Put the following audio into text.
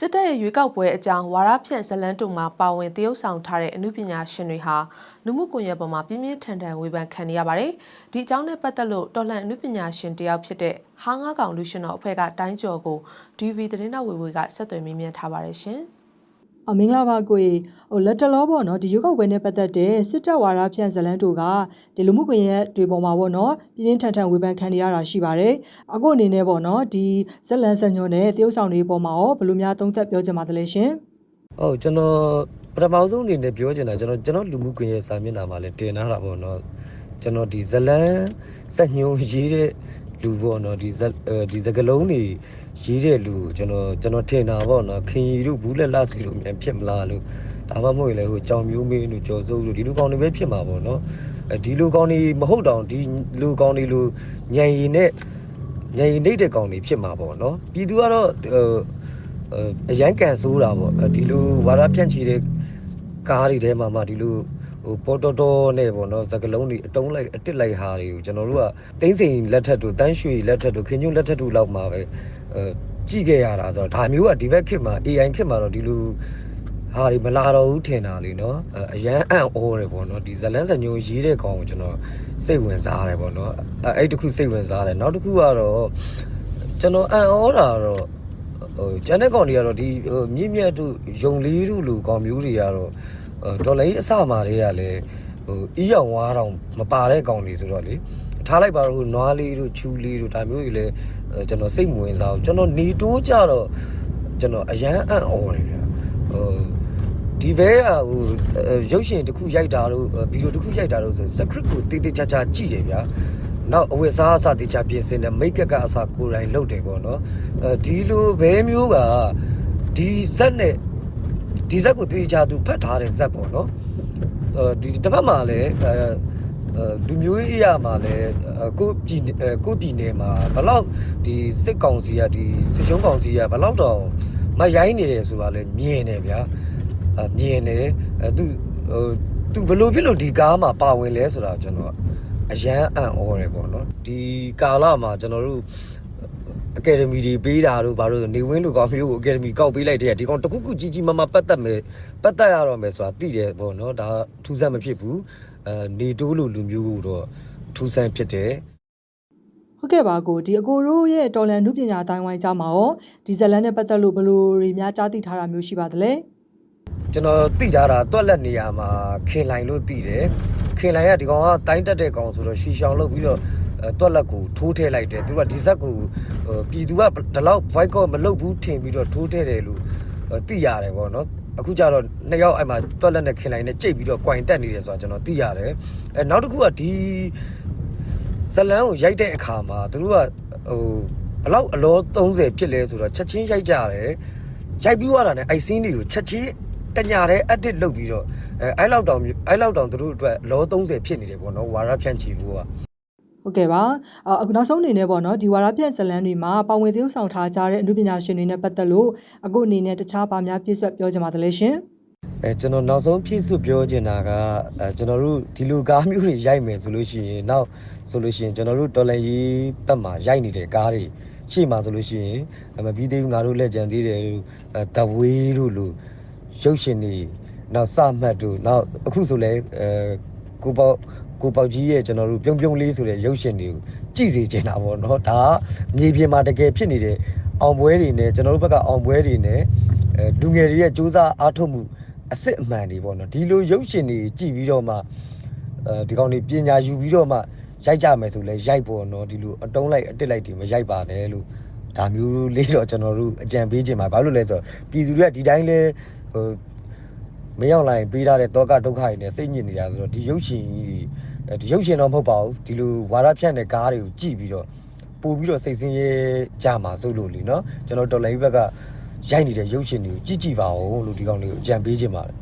စစ်တပ်ရဲ့ရွေးကောက်ပွဲအကြောင်းဝါရဖြန့်ဇလန်းတုံမှာပါဝင်တရုတ်ဆောင်ထားတဲ့အမှုပညာရှင်တွေဟာလူမှုကွန်ရက်ပေါ်မှာပြင်းပြင်းထန်ထန်ဝေဖန်ခံနေရပါတယ်။ဒီအကြောင်းနဲ့ပတ်သက်လို့တော်လှန်အမှုပညာရှင်တယောက်ဖြစ်တဲ့ဟာငါကောင်လူရှင်တော်အဖွဲ့ကတိုင်းကျော်ကို DV သတင်းတော်ဝေဝေကဆက်သွယ်မေးမြန်းထားပါတယ်ရှင်။အမင်္ဂလာပါကိုကြီး ဟိုလက်တလောပေါ့နော်ဒီရုပ်ောက်ပွဲနဲ့ပတ်သက်တဲ့စစ်တပ်ဝါဒဖြန့်ဇလန်းတို့ကဒီလူမှုကွန်ရက်တွေပေါ်မှာပေါ့နော်ပြင်းပြင်းထန်ထန်ဝေဖန်ခံနေရတာရှိပါတယ်အခုအနေနဲ့ပေါ့နော်ဒီဇက်လန်စံညွန်နဲ့တရုတ်ဆောင်တွေပေါ်မှာရောဘယ်လိုများသုံးသပ်ပြောချင်ပါသလဲရှင်ဟုတ်ကျွန်တော်ပထမဆုံးအနေနဲ့ပြောချင်တာကျွန်တော်ကျွန်တော်လူမှုကွန်ရက်စာမျက်နှာမှာလည်းတင်ထားတာပေါ့နော်ကျွန်တော်ဒီဇလန်းစက်ညုံရေးတဲ့ လူပေါ့နော်ဒီဇက်အဲဒီစကလုံးတွေရေးတဲ့လူကိုကျွန်တော်ကျွန်တော်ထင်တာပေါ့နော်ခင်ရီတို့ဘူးလက်လစီတို့မြန်ဖြစ်မလားလို့ဒါမှမဟုတ်ရင်လည်းဟိုကြောင်မျိုးမင်းတို့ကြော်စိုးတို့ဒီလူကောင်းတွေပဲဖြစ်မှာပေါ့နော်အဲဒီလူကောင်းတွေမဟုတ်တော့ဒီလူကောင်းတွေလူညံရီနဲ့ညံရီနေတဲ့ကောင်းတွေဖြစ်မှာပေါ့နော်ပြည်သူကတော့ဟိုအရန်ကန်ဆိုးတာပေါ့ဒီလိုဝါရဖြန့်ချီတဲ့ကားတွေထဲမှာမှဒီလို ဟိုပေါ်တော်တော်နဲ့ပေါ့နော်စကလုံးတွေအတုံးလိုက်အတစ်လိုက်ဟာတွေကိုကျွန်တော်တို့ကတင်းစိန်လက်ထက်တို့တန်းရွှေလက်ထက်တို့ခင်ညွန်းလက်ထက်တို့လောက်မှာပဲအဲကြည့်ခဲ့ရတာဆိုတော့ဒါမျိုးကဒီဘက်ခေတ်မှာ AI ခေတ်မှာတော့ဒီလိုဟာဒီမလာတော့ဘူးထင်တာလေနော်အရန်အံ့ဩတယ်ပေါ့နော်ဒီဇလန်းစညုံရေးတဲ့ကောင်ကိုကျွန်တော်စိတ်ဝင်စားတယ်ပေါ့နော်အဲအဲ့တခုစိတ်ဝင်စားတယ်နောက်တစ်ခုကတော့ကျွန်တော်အံ့ဩတာတော့ဟိုကျန်တဲ့ကောင်တွေကတော့ဒီဟိုမြင့်မြတ်တို့ယုံလေးတို့လူကောင်မျိုးတွေကတော့ဟို ဒေါ်လာကြီးအစမာတွေကလည်းဟိုအီးရောင်ဝါးတောင်မပါတဲ့ကောင်တွေဆိုတော့လေထားလိုက်ပါတော့နွားလေးတို့ချူလေးတို့ဒါမျိုးတွေလည်းကျွန်တော်စိတ်မဝင်စားဘူးကျွန်တော်နေတိုးကြတော့ကျွန်တော်အရန်အံ့ဩတယ်ဗျဟိုဒီဘဲကဟိုရုပ်ရှင်တစ်ခုရိုက်တာတို့ဗီဒီယိုတစ်ခုရိုက်တာတို့ဆို script ကိုတေးသေးချာချာကြည့်တယ်ဗျာနောက်အဝတ်စားအစတေချာပြင်ဆင်တယ်မိတ်ကပ်ကအစကိုယ်တိုင်လုပ်တယ်ပေါ့နော်အဲဒီလိုဘဲမျိုးကဒီဇက်နဲ့ ဒီဇက်ကိုတေချာသူဖတ်ထားတဲ့ဇက်ပေါ့နော်အဲဒီတစ်ဖက်မှာလည်းအဲလူမျိုးရေးအရာမှာလည်းကိုပြည်ကိုပြည်နယ်မှာဘလောက်ဒီစစ်ကောင်စီကဒီစစ်ချုံးကောင်စီကဘလောက်တော့မရိုင်းနေတယ်ဆိုတာလည်းမြင်တယ်ဗျာအမြင်တယ်အဲသူဟိုသူဘလို့ဖြစ်လို့ဒီကားမှာပါဝင်လဲဆိုတာကျွန်တော်အရန်အံ့ဩတယ်ပေါ့နော်ဒီကာလမှာကျွန်တော်တို့ အကယ်ဒမီတွေပေးတာတို့ဘာလို့နေဝင်းလူကောင်မျိုးကိုအကယ်ဒမီကောက်ပေးလိုက်တဲ့ဒီကောင်တခုခုကြီးကြီးမားမားပတ်သက်မယ်ပတ်သက်ရတော့မယ်ဆိုတာသိတယ်ပေါ့နော်ဒါထူးဆန်းမဖြစ်ဘူးအဲနေတိုးလူလူမျိုးကိုတော့ထူးဆန်းဖြစ်တယ်ဟုတ်ကဲ့ပါကိုဒီအကိုတို့ရဲ့တော်လန်နုပညာအတိုင်းဝိုင်းကြားမှာရောဒီဇက်လန်နဲ့ပတ်သက်လို့ဘယ်လိုတွေများကြားသိထားတာမျိုးရှိပါသလဲကျွန်တော်သိကြတာတွက်လက်နေရမှာခင်လိုင်လို့သိတယ်ခင်လိုင်ကဒီကောင်ကတိုင်းတက်တဲ့ကောင်ဆိုတော့ရှီရှောင်လုပ်ပြီးတော့အဲ တွက်လက်ကိုထိုးထည့်လိုက်တယ်သူကဒီဇက်ကိုဟိုပြည်သူကဒီလောက် boycott မလုပ်ဘူးထင်ပြီးတော့ထိုးထည့်တယ်လို့သိရတယ်ပေါ့နော်အခုကျတော့နှစ်ယောက်အဲ့မှာတွက်လက်နဲ့ခင်လိုင်နဲ့ကြိတ်ပြီးတော့ coin တက်နေတယ်ဆိုတာကျွန်တော်သိရတယ်အဲနောက်တစ်ခုကဒီဇလန်းကိုရိုက်တဲ့အခါမှာသူတို့ကဟိုဘလောက်အလော30ဖြစ်လဲဆိုတော့ချက်ချင်းရိုက်ကြတယ်ရိုက်ပြီးသွားတာနဲ့အိုက်စင်းတွေကိုချက်ချင်းတညာတဲ့ edit လုပ်ပြီးတော့အဲအဲ့လောက်တောင်အဲ့လောက်တောင်သူတို့အတွက်လော30ဖြစ်နေတယ်ပေါ့နော်ဝါရဖြန့်ချီဖို့က ဟုတ်ကဲ့ပါအခုနောက်ဆုံးအနေနဲ့ပေါ့နော်ဒီဝါရပြန့်ဇလန်းတွေမှာပါဝင်သရုပ်ဆောင်ထားကြတဲ့အမှုပညာရှင်တွေနဲ့ပတ်သက်လို့အခုအနေနဲ့တခြားပါများပြည့်စွက်ပြောချင်ပါသလဲရှင်အဲကျွန်တော်နောက်ဆုံးဖြည့်စွတ်ပြောချင်တာကအဲကျွန်တော်တို့ဒီလိုကားမျိုးတွေရိုက်မယ်ဆိုလို့ရှိရင်နောက်ဆိုလို့ရှိရင်ကျွန်တော်တို့တော်လန်ရေးဘက်မှာရိုက်နေတဲ့ကားတွေရှေ့မှာဆိုလို့ရှိရင်မပြီးသေးဘူးငါတို့လက်ကြံသေးတယ်လို့အဲတဝေးတို့လို့ရုပ်ရှင်တွေနောက်စမှတ်တို့နောက်အခုဆိုလဲအဲ ကိုပေါ့ကိုပေါက်ကြီးရဲ့ကျွန်တော်တို့ပြုံးပြုံးလေးဆိုတဲ့ရုပ်ရှင်တွေကိုကြည့်စေချင်တာပေါ့နော်ဒါကမြေပြင်မှာတကယ်ဖြစ်နေတဲ့အောင်ပွဲတွေနဲ့ကျွန်တော်တို့ဘက်ကအောင်ပွဲတွေနဲ့အဲလူငယ်တွေရဲ့စူးစမ်းအားထုတ်မှုအစ်စ်အမှန်တွေပေါ့နော်ဒီလိုရုပ်ရှင်တွေကြည့်ပြီးတော့မှအဲဒီကောင်တွေပညာယူပြီးတော့မှရိုက်ကြမယ်ဆိုလဲရိုက်ပေါ့နော်ဒီလိုအတုံးလိုက်အတစ်လိုက်တွေမရိုက်ပါနဲ့လို့ဒါမျိုးလေးတော့ကျွန်တော်တို့အကြံပေးခြင်းပါဘာလို့လဲဆိုတော့ပြည်သူတွေကဒီတိုင်းလဲဟို မရောက်လာရင်ပေးထားတဲ့တောကဒုက္ခတွေနဲ့စိတ်ညစ်နေတာဆိုတော့ဒီရုပ်ရှင်ကြီးတွေဒီရုပ်ရှင်တော့မဟုတ်ပါဘူးဒီလိုဝါရဖြန့်တဲ့ကားတွေကိုကြည့်ပြီးတော့ပို့ပြီးတော့စိတ်ဆင်းရဲကြမှာစိုးလို့လीเนาะကျွန်တော်တော်လိုင်းဘက်ကရိုက်နေတဲ့ရုပ်ရှင်တွေကိုကြည့်ကြည့်ပါဦးလို့ဒီကောင်လေးကိုအကြံပေးခြင်းပါတယ်